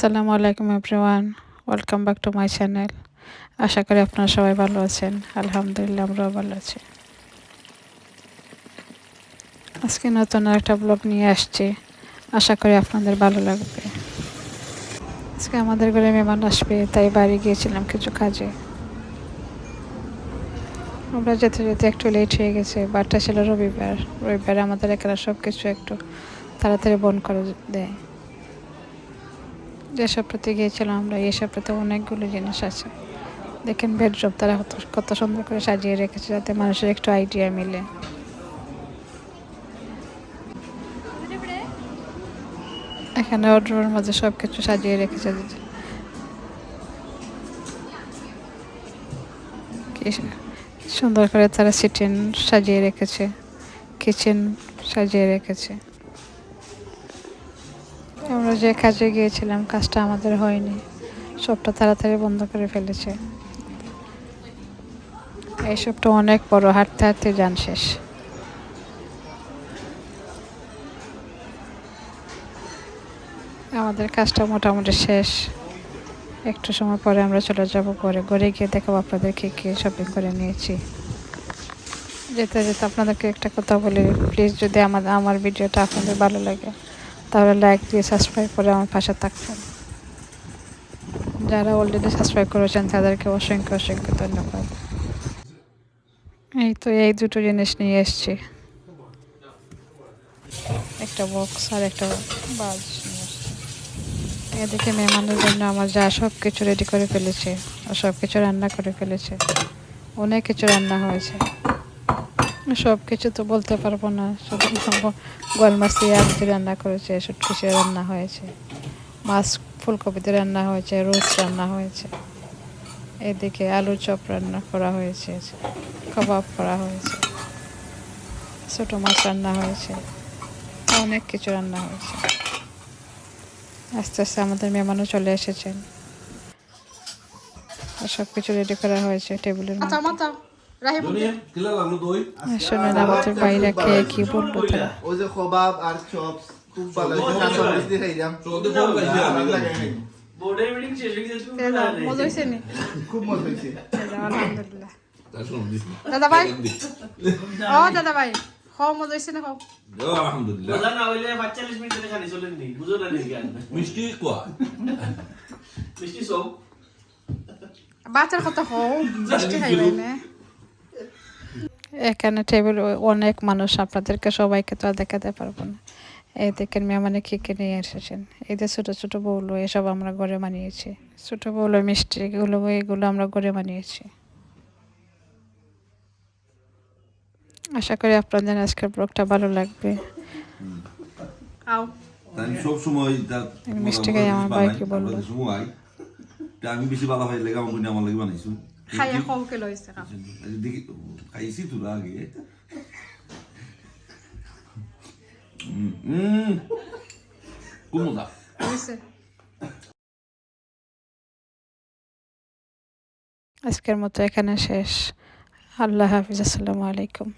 আসসালামু আলাইকুম everyone, welcome back to my channel. আশা করি আপনারা সবাই ভালো আছেন, আলহামদুলিল্লাহ আমরাও ভালো আছি। আজকে নতুন একটা ব্লগ নিয়ে আসছি, আশা করি আপনাদের ভালো লাগবে। আজকে আমাদের ঘরে মেহমান আসবে, তাই বাড়ি গিয়েছিলাম কিছু কাজে। আমরা যেতে যেতে একটু লেট হয়ে গেছে, বারটা ছিল রবিবার, রবিবারে আমাদের এখানে সব কিছু একটু তাড়াতাড়ি বন্ধ করে দেয় যে সপ্তাহে গিয়েছিলাম আমরা এই সপ্তাহে অনেকগুলো জিনিস আছে। দেখেন বেডরুম তারা কত সুন্দর করে সাজিয়ে রেখেছে যাতে মানুষের একটু আইডিয়া মিলে। এখানে অর্ডারের মাঝে সব কিছু সাজিয়ে রেখেছে। সুন্দর করে তারা সিটেন সাজিয়ে রেখেছে কিচেন সাজিয়ে রেখেছে। আমরা যে কাজে গিয়েছিলাম, কাজটা আমাদের হয়নি। সবটা তাড়াতাড়ি বন্ধ করে ফেলেছে। এই সবটা অনেক বড়, হাঁটতে হাঁটতে যান শেষ। আমাদের কাজটা মোটামুটি শেষ। একটু সময় পরে আমরা চলে যাব ঘরে। ঘরে গিয়ে দেখাবো আপনাদেরকে কি শপিং করে নিয়েছি। যেতে যেতে আপনাদেরকে একটা কথা বলি প্লিজ যদি আমাদের আমার ভিডিওটা আপনাদের ভালো লাগে। তাহলে লাইক দিয়ে সাবস্ক্রাইব করে আমার পাশে থাকবেন। যারা অলরেডি সাবস্ক্রাইব করেছেন, তাদেরকে অসংখ্য অসংখ্য ধন্যবাদ। এই তো এই দুটো জিনিস নিয়ে এসছি। একটা বক্স আর একটা বাজ এদিকে মেহমানের জন্য আমার যা সব কিছু রেডি করে ফেলেছে ও সব কিছু রান্না করে ফেলেছে। অনেক কিছু রান্না হয়েছে। সব কিছু তো বলতে পারব না। শুধু গোয়াল মাছ দিয়ে আলু দিয়ে রান্না করেছে সুটকিসে রান্না হয়েছে? মাছ ফুলকপিতে রান্না হয়েছে রোজ রান্না হয়েছে। এদিকে আলুর চপ রান্না করা হয়েছে কাবাব করা হয়েছে ছোটো মাছ রান্না হয়েছে অনেক কিছু রান্না হয়েছে। আস্তে আস্তে আমাদের মেহমানও চলে এসেছেন। সব কিছু রেডি করা হয়েছে টেবিলের মধ্যে। শোনেন আমাদের বাইরে খেয়ে কি বলল তারা ওই যে কবাব আর চপস খুব ভালো হয়েছে কাঁচা মরিচ দিয়ে খাইলাম। ভালো লাগে। নাই। মজা হয়েছে নি? খুব মজা হয়েছে। আলহামদুলিল্লাহ। দাদা ভাই ও দাদা ভাই খাও মজা হয়েছে না খাও আলহামদুলিল্লাহ। বলা না হইলে 45 মিনিট এখানে চলেন নি বুঝো না নি মিষ্টি কোয়া? মিষ্টি সব বাচ্চার কথা খাও মিষ্টি খাইবে না। এখানে টেবিল অনেক মানুষ আপনাদেরকে সবাইকে তো আর দেখাতে পারব না। এই দেখেন মেহমানে কী কী নিয়ে এসেছেন? এই যে ছোটো ছোটো বউলো এসব আমরা ঘরে বানিয়েছি। ছোটো বউলো মিষ্টি এগুলো এগুলো আমরা ঘরে বানিয়েছি। আশা করি আপনাদের আজকের ব্লগটা ভালো লাগবে। আমি মিষ্টি খাই আমার ভাই কি বলল? আমি বেশি ভালো হয় লেগে আমার আমার লাগে বানাইছো। খাইয়া খাও কে লইছে দেখি খাইছি তোরা আগে উম, উম, খুব মজা হয়েছে আজকের মতো এখানে শেষ আল্লাহ হাফিজ আসসালামু আলাইকুম